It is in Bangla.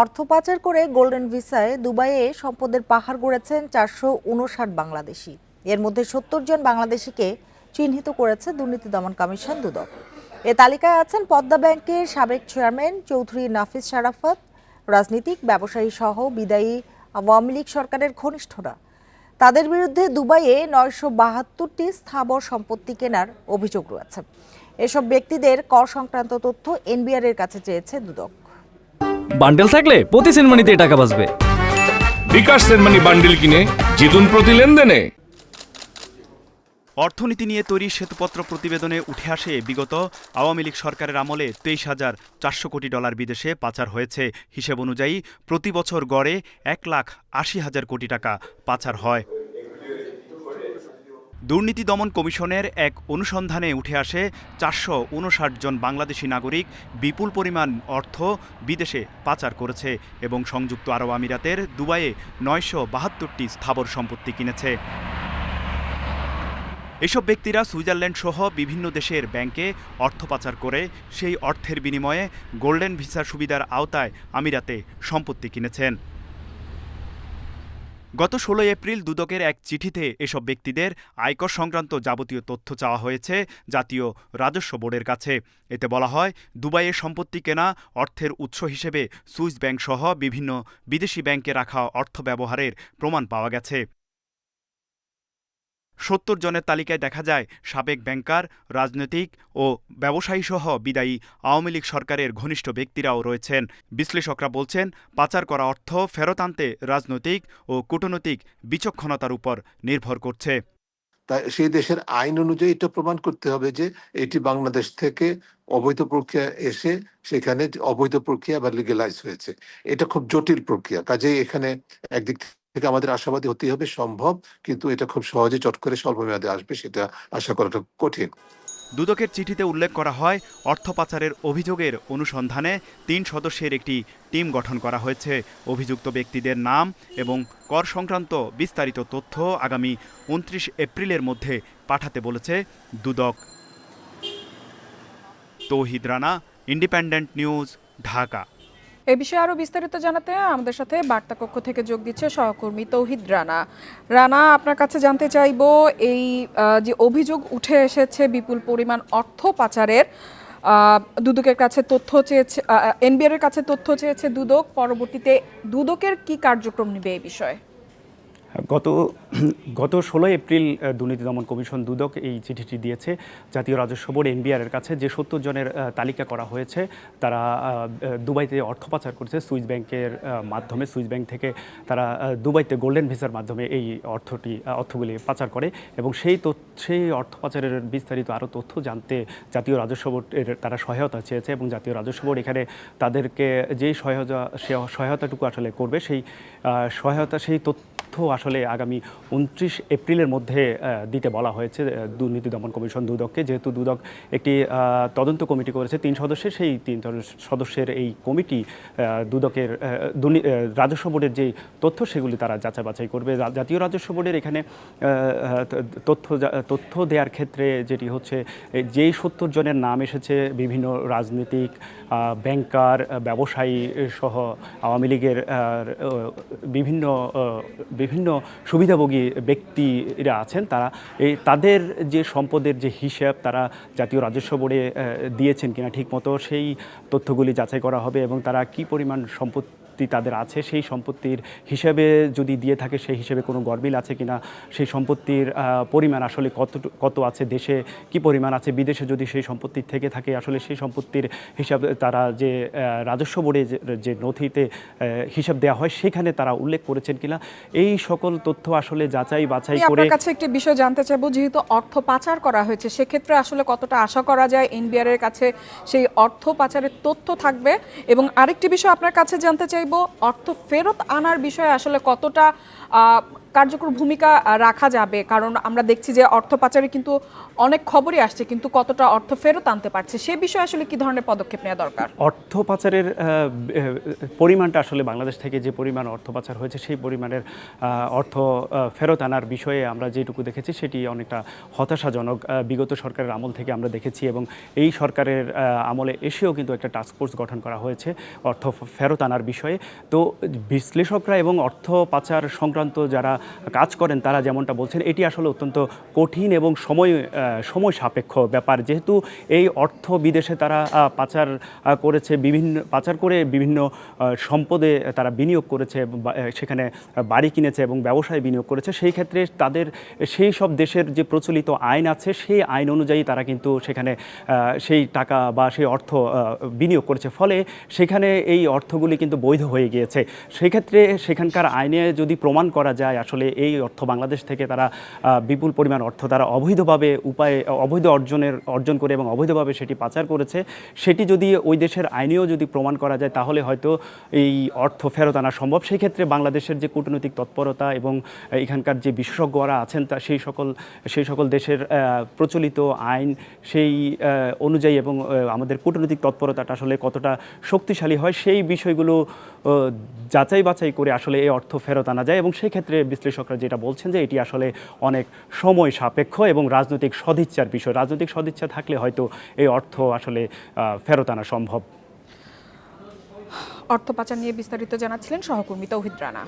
অর্থ পাচার করে গোল্ডেন ভিসায় দুবাইয়ে সম্পদের পাহাড় গড়েছেন চারশো উনষাট বাংলাদেশি। এর মধ্যে সত্তর জন বাংলাদেশিকে চিহ্নিত করেছে দুর্নীতি দমন কমিশন দুদক। এ তালিকায় আছেন পদ্মা ব্যাংকের সাবেক চেয়ারম্যান চৌধুরী নাফিস শারাফত, রাজনীতিক ব্যবসায়ী সহ বিদায়ী আওয়ামী লীগ সরকারের ঘনিষ্ঠরা। তাদের বিরুদ্ধে দুবাইয়ে নয়শো বাহাত্তরটি স্থাবর সম্পত্তি কেনার অভিযোগ রয়েছে। এসব ব্যক্তিদের কর সংক্রান্ত তথ্য এনবিআর এর কাছে চেয়েছে দুদক। বান্ডেল থাকলে প্রতি সেনমানিতে টাকা বাঁচবে। বিকাশ সেনমানি বান্ডিল কিনে জিতুন প্রতি লেনদেনে। অর্থনীতি নিয়ে তৈরি শ্বেতপত্র প্রতিবেদনে উঠে আসে বিগত আওয়ামী লীগ সরকারের আমলে তেইশ হাজার চারশো কোটি ডলার বিদেশে পাচার হয়েছে। হিসেব অনুযায়ী প্রতি বছর গড়ে এক লাখ আশি হাজার কোটি টাকা পাচার হয়। দুর্নীতি দমন কমিশনের এক অনুসন্ধানে উঠে আসে চারশো উনষাট জন বাংলাদেশি নাগরিক বিপুল পরিমাণ অর্থ বিদেশে পাচার করেছে এবং সংযুক্ত আরব আমিরাতের দুবাইয়ে নয়শো বাহাত্তরটি স্থাবর সম্পত্তি কিনেছে। এসব ব্যক্তিরা সুইজারল্যান্ড সহ বিভিন্ন দেশের ব্যাংকে অর্থ পাচার করে সেই অর্থের বিনিময়ে গোল্ডেন ভিসা সুবিধার আওতায় আমিরাতে সম্পত্তি কিনেছেন। গত ষোলোই এপ্রিল দুদকের এক চিঠিতে এসব ব্যক্তিদের আয়কর সংক্রান্ত যাবতীয় তথ্য চাওয়া হয়েছে জাতীয় রাজস্ব বোর্ডের কাছে। এতে বলা হয়, দুবাইয়ে সম্পত্তি কেনা অর্থের উৎস হিসেবে সুইস ব্যাংক সহ বিভিন্ন বিদেশি ব্যাংকে রাখা অর্থ ব্যবহারের প্রমাণ পাওয়া গেছে। সত্তর জনের তালিকায় দেখা যায় সাবেক ব্যাংকার, রাজনৈতিক ও ব্যবসায়ী সহ বিদায়ী আওয়ামী লীগ সরকারের ঘনিষ্ঠ ব্যক্তিরাও রয়েছেন। বিশ্লেষকরা বলছেন, পাচার করা অর্থ ফেরত আনতে রাজনৈতিক ও কূটনৈতিক বিচক্ষণতার উপর নির্ভর করছে। তাই সেই দেশের আইন অনুযায়ী এটা প্রমাণ করতে হবে যে এটি বাংলাদেশ থেকে অবৈধ প্রক্রিয়া এসে সেখানে অবৈধ প্রক্রিয়া বা লিগেলাইজ হয়েছে। এটা খুব জটিল প্রক্রিয়া। কাজেই এখানে একদিক থেকে আমাদের আশাবাদী হতে হবে, সম্ভব। কিন্তু এটা খুব সহজে চট করে স্বল্প মেয়াদে আসবে, সেটা আশা করাটা কঠিন। দুদকের চিঠিতে উল্লেখ করা হয়, অর্থ পাচারের অভিযোগের অনুসন্ধানে তিন সদস্যের একটি টিম গঠন করা হয়েছে। অভিযুক্ত ব্যক্তিদের নাম এবং কর সংক্রান্ত বিস্তারিত তথ্য আগামী উনত্রিশ এপ্রিলের মধ্যে পাঠাতে বলেছে দুদক। Tauhid Rana, independent news, Dhaka. এ বিষয়ে আরও বিস্তারিত জানাতে আমাদের সাথে বার্তা কক্ষ থেকে যোগ দিচ্ছে সহকর্মী তৌহিদ রানা। রানা, আপনার কাছে জানতে চাইব এই যে অভিযোগ উঠে এসেছে বিপুল পরিমাণ অর্থ পাচারের দুদকের কাছে তথ্য চেয়েছে এনবিআর এর কাছে তথ্য চেয়েছে দুদক। পরবর্তীতে দুদকের কি কার্যক্রম নেবে এই বিষয়ে? গত গত ষোলো এপ্রিল দুর্নীতি দমন কমিশন দুদক এই চিঠিটি দিয়েছে। জাতীয় রাজস্ব বোর্ড এনবিআর এর কাছে যে সত্তর জনের তালিকা করা হয়েছে, তারা দুবাইতে অর্থ পাচার করেছে। সুইস ব্যাংকের মাধ্যমে, সুইস ব্যাংক থেকে তারা দুবাইতে গোল্ডেন ভিসার মাধ্যমে এই অর্থটি অর্থগুলি পাচার করে এবং সেই সেই অর্থ পাচারের বিস্তারিত আরও তথ্য জানতে জাতীয় রাজস্ব বোর্ডের তারা সহায়তা চেয়েছে এবং জাতীয় রাজস্ব বোর্ড এখানে তাদেরকে যেই সহায়তা সহায়তাটুকু আসলে করবে, সেই সহায়তা, সেই তথ্য তথ্য আসলে আগামী উনত্রিশ এপ্রিলের মধ্যে দিতে বলা হয়েছে দুর্নীতি দমন কমিশন দুদককে। যেহেতু দুদক একটি তদন্ত কমিটি করেছে, তিন সদস্যের, সেই তিন সদস্যের এই কমিটি দুদকের রাজস্ব বোর্ডের যে তথ্য, সেগুলি তারা যাচাই বাছাই করবে। জাতীয় রাজস্ব বোর্ডের এখানে তথ্য তথ্য দেওয়ার ক্ষেত্রে যেটি হচ্ছে যেই সত্তর জনের নাম এসেছে, বিভিন্ন রাজনীতিক ব্যাংকার ব্যবসায়ী সহ আওয়ামী লীগের বিভিন্ন বিভিন্ন সুবিধাভোগী ব্যক্তিরা আছেন, তারা এই তাদের যে সম্পদের যে হিসাব তারা জাতীয় রাজস্ব বোর্ডে দিয়েছেন কিনা ঠিকমতো, সেই তথ্যগুলি যাচাই করা হবে এবং তারা কি পরিমাণ সম্পত্তি তাদের আছে সেই সম্পত্তির হিসাবে যদি দিয়ে থাকে সেই হিসেবে কোনো গরমিল আছে কিনা সেই সম্পত্তির পরিমাণ আসলে কত কত আছে দেশে কি পরিমাণ আছে বিদেশে যদি সেই সম্পত্তি থেকে থাকে আসলে সেই সম্পত্তির হিসাব তারা যে রাজস্ব বোর্ডে যে- নথিতে হিসাব দেওয়া হয় সেখানে তারা উল্লেখ করেছেন কিনা এই সকল তথ্য আসলে যাচাই বাছাই করে কাছে একটি বিষয় জানতে চাইব যেহেতু অর্থ পাচার করা হয়েছে সেক্ষেত্রে আসলে কতটা আশা করা যায় এনবিআর এর কাছে সেই অর্থ পাচারের তথ্য থাকবে? এবং আরেকটি বিষয় আপনার কাছে জানতে চাইব অর্থ ফেরত আনার বিষয়ে আসলে কতটা কার্যকর ভূমিকা রাখা যাবে। কারণ আমরা দেখছি যে অর্থ পাচারে কিন্তু অনেক খবরই আসছে, কিন্তু কতটা অর্থ ফেরত আনতে পারছে, সে বিষয়ে আসলে কি ধরনের পদক্ষেপ নেওয়া দরকার? অর্থ পাচারের পরিমাণটা আসলে বাংলাদেশ থেকে যে পরিমাণ অর্থ পাচার হয়েছে, সেই পরিমাণের অর্থ ফেরত আনার বিষয়ে আমরা যেটুকু দেখেছি, সেটি অনেকটা হতাশাজনক বিগত সরকারের আমল থেকে আমরা দেখেছি এবং এই সরকারের আমলে এসেও কিন্তু একটা টাস্ক ফোর্স গঠন করা হয়েছে অর্থ ফেরত আনার বিষয়ে। তো বিশ্লেষকরা এবং অর্থ পাচার সংক্রান্ত যারা কাজ করেন, তারা যেমনটা বলছেন, এটি আসলে অত্যন্ত কঠিন এবং সময় সময় সাপেক্ষ ব্যাপার। যেহেতু এই অর্থ বিদেশে তারা পাচার করেছে, বিভিন্ন, পাচার করে বিভিন্ন সম্পদে তারা বিনিয়োগ করেছে সেখানে বাড়ি কিনেছে এবং ব্যবসায় বিনিয়োগ করেছে, সেই ক্ষেত্রে তাদের, সেই সব দেশের যে প্রচলিত আইন আছে, সেই আইন অনুযায়ী তারা কিন্তু সেখানে সেই টাকা বা সেই অর্থ বিনিয়োগ করেছে। ফলে সেখানে এই অর্থগুলি কিন্তু বৈধ হয়ে গিয়েছে। সেক্ষেত্রে সেখানকার আইনে যদি প্রমাণ করা যায় আসলে এই অর্থ বাংলাদেশ থেকে তারা বিপুল পরিমাণ অর্থ তারা অবৈধভাবে উপায়ে, অবৈধ অর্জনের, অর্জন করে এবং অবৈধভাবে সেটি পাচার করেছে। সেটি যদি ওই দেশের আইনেও যদি প্রমাণ করা যায়, তাহলে হয়তো এই অর্থ ফেরত আনা সম্ভব। সেই ক্ষেত্রে বাংলাদেশের যে কূটনৈতিক তৎপরতা এবং এখানকার যে বিশেষজ্ঞরা আছেন, তা সেই সকল সেই সকল দেশের প্রচলিত আইন, সেই অনুযায়ী এবং আমাদের কূটনৈতিক তৎপরতাটা আসলে কতটা শক্তিশালী হয়, সেই বিষয়গুলো যাচাই বাছাই করে আসলে এই অর্থ ফেরত আনা যায় এবং সেই ক্ষেত্রে বিশ্লেষকরা যেটা বলছেন যে এটি আসলে অনেক সময় সাপেক্ষ এবং রাজনৈতিক সদিচ্ছার বিষয়। রাজনৈতিক সদিচ্ছা থাকলে হয়তো এই অর্থ আসলে ফেরত আনা সম্ভব। অর্থ পাচার নিয়ে বিস্তারিত জানাচ্ছিলেন সহকর্মী তৌহিদ রানা।